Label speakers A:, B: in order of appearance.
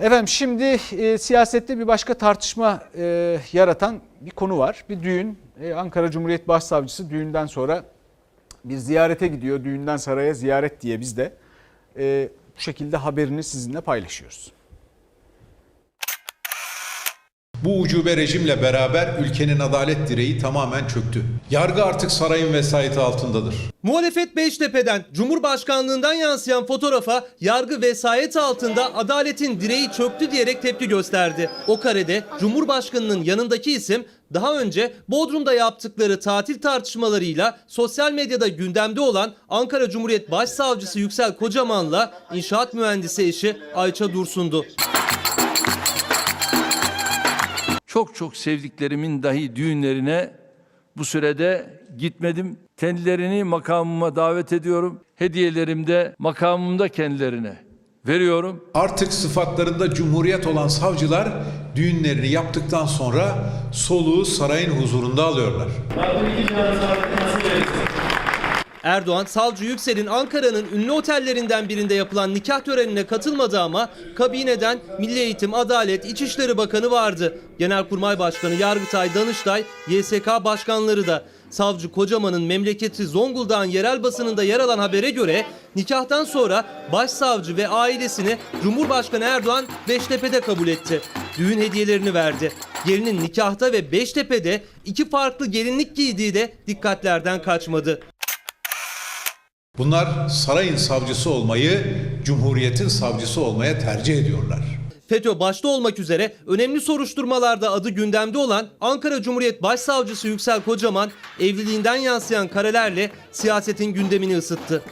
A: Efendim şimdi e, siyasette bir başka tartışma e, yaratan bir konu var. Bir düğün. E, Ankara Cumhuriyet Başsavcısı düğünden sonra bir ziyarete gidiyor. Düğünden saraya ziyaret diye biz de e, bu şekilde haberini sizinle paylaşıyoruz.
B: Bu ucube rejimle beraber ülkenin adalet direği tamamen çöktü. Yargı artık sarayın vesayeti altındadır.
C: Muhalefet Beştepe'den Cumhurbaşkanlığından yansıyan fotoğrafa yargı vesayet altında adaletin direği çöktü diyerek tepki gösterdi. O karede Cumhurbaşkanının yanındaki isim daha önce Bodrum'da yaptıkları tatil tartışmalarıyla sosyal medyada gündemde olan Ankara Cumhuriyet Başsavcısı Yüksel Kocaman'la inşaat mühendisi eşi Ayça Dursun'du.
D: Çok çok sevdiklerimin dahi düğünlerine bu sürede gitmedim. Kendilerini makamıma davet ediyorum. Hediyelerim de makamımda kendilerine veriyorum.
B: Artık sıfatlarında cumhuriyet olan savcılar düğünlerini yaptıktan sonra soluğu sarayın huzurunda alıyorlar.
C: Erdoğan, Savcı Yüksel'in Ankara'nın ünlü otellerinden birinde yapılan nikah törenine katılmadı ama kabineden Milli Eğitim, Adalet, İçişleri Bakanı vardı. Genelkurmay Başkanı Yargıtay, Danıştay, YSK başkanları da. Savcı Kocaman'ın memleketi Zonguldak'ın yerel basınında yer alan habere göre nikahtan sonra başsavcı ve ailesini Cumhurbaşkanı Erdoğan Beştepe'de kabul etti. Düğün hediyelerini verdi. Gelinin nikahta ve Beştepe'de iki farklı gelinlik giydiği de dikkatlerden kaçmadı.
B: Bunlar sarayın savcısı olmayı, cumhuriyetin savcısı olmaya tercih ediyorlar.
C: FETÖ başta olmak üzere önemli soruşturmalarda adı gündemde olan Ankara Cumhuriyet Başsavcısı Yüksel Kocaman evliliğinden yansıyan karelerle siyasetin gündemini ısıttı.